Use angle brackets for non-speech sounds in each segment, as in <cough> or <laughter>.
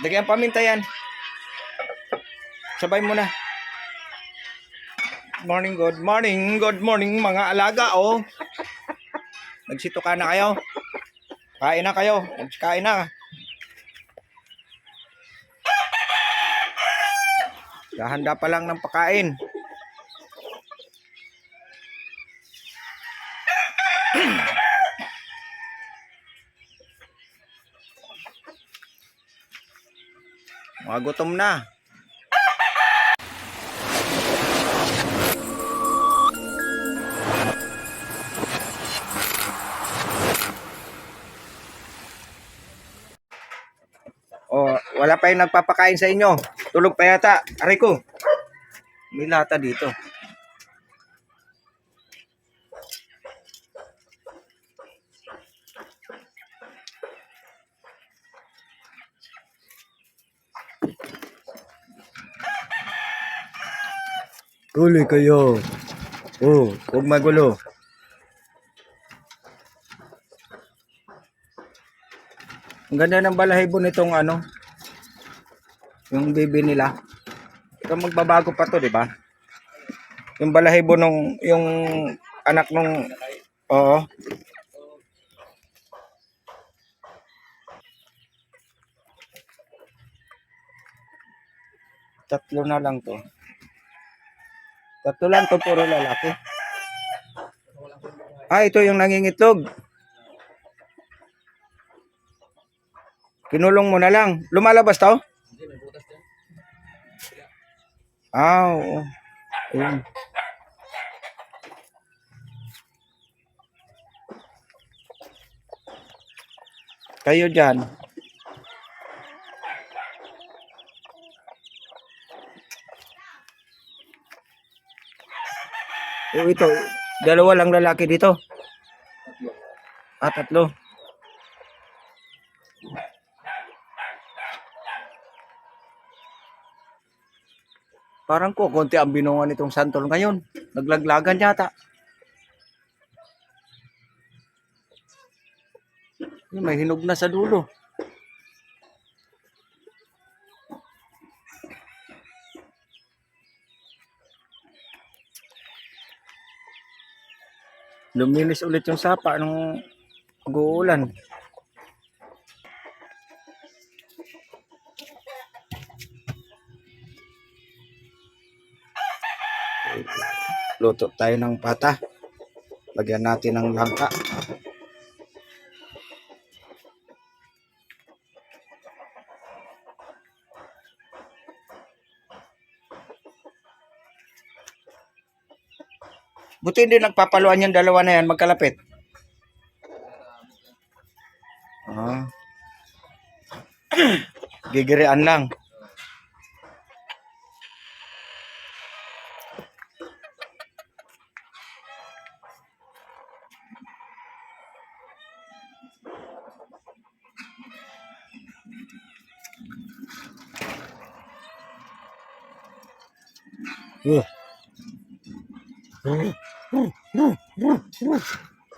Lagyan paminta yan. Sabay mo na. Morning, good morning, good morning mga alaga, oh. Nagsito ka na kayo. Kain na kayo. Kain na. Gahanda pa lang ng pakain. Mga gutom na. Oh, wala pa yung nagpapakain sa inyo. Tulog pa yata. Aray ko. May lata dito. Tuloy kayo. Oh, huwag magulo. Ang ganda ng balahibo nitong ano, yung baby nila. Ito magbabago pa to, di ba? Yung balahibo nung, yung anak nung, oo. Tatlo na lang to. Tatlo lang to, puro lalaki. Ah, ito yung nangingitlog. Kinulong mo na lang. Lumalabas to? Ah, oo. Ayun. Kayo dyan. Oh, ito. Dalawa lang lalaki dito. Ah, tatlo. Parang ko, konti ang binungan nitong santol ngayon. Naglaglagan yata. May hinog na sa dulo. Luminis ulit yung sapa nung mag-uulan. Luto tayo ng pata. Lagyan natin ng langka. Buti hindi nagpapaluan yung dalawa na yan magkalapit. Ah. <clears throat> Gigirian lang. Uh.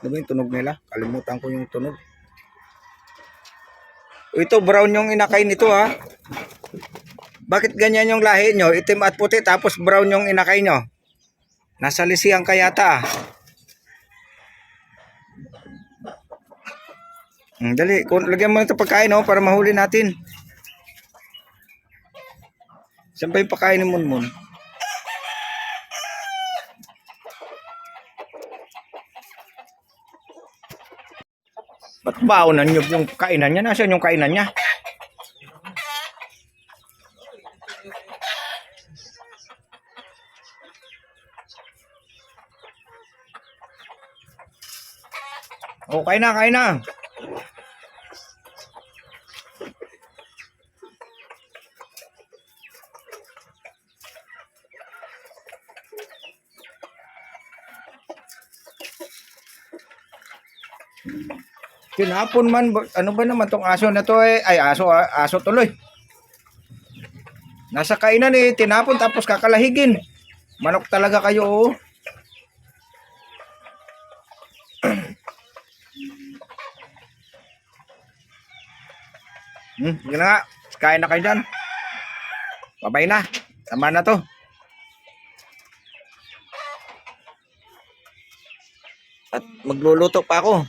Ano ba yung tunog nila? Kalimutan ko yung tunog. Ito, brown yung inakay nito ha. Bakit ganyan yung lahi nyo? Itim at puti tapos brown yung inakay nyo. Nasa lisihan ka yata ah. Hmm, dali, lagyan mo ito pagkain oh, para mahuli natin. Saan ba yung pagkain ni Munmun? Ba't baonan nyo yung kainan niya? Nasaan yung kainan niya? Oh, kain na, kain na. Tinapon man, ano ba naman tong aso na to eh? Ay, aso, ah, aso tuloy. Nasa kainan eh, tinapon tapos kakalahigin. Manok talaga kayo oh. <clears throat> hmm, yun na nga. kain na kayo dyan. Babay na. Tama na to. At magluluto pa ako.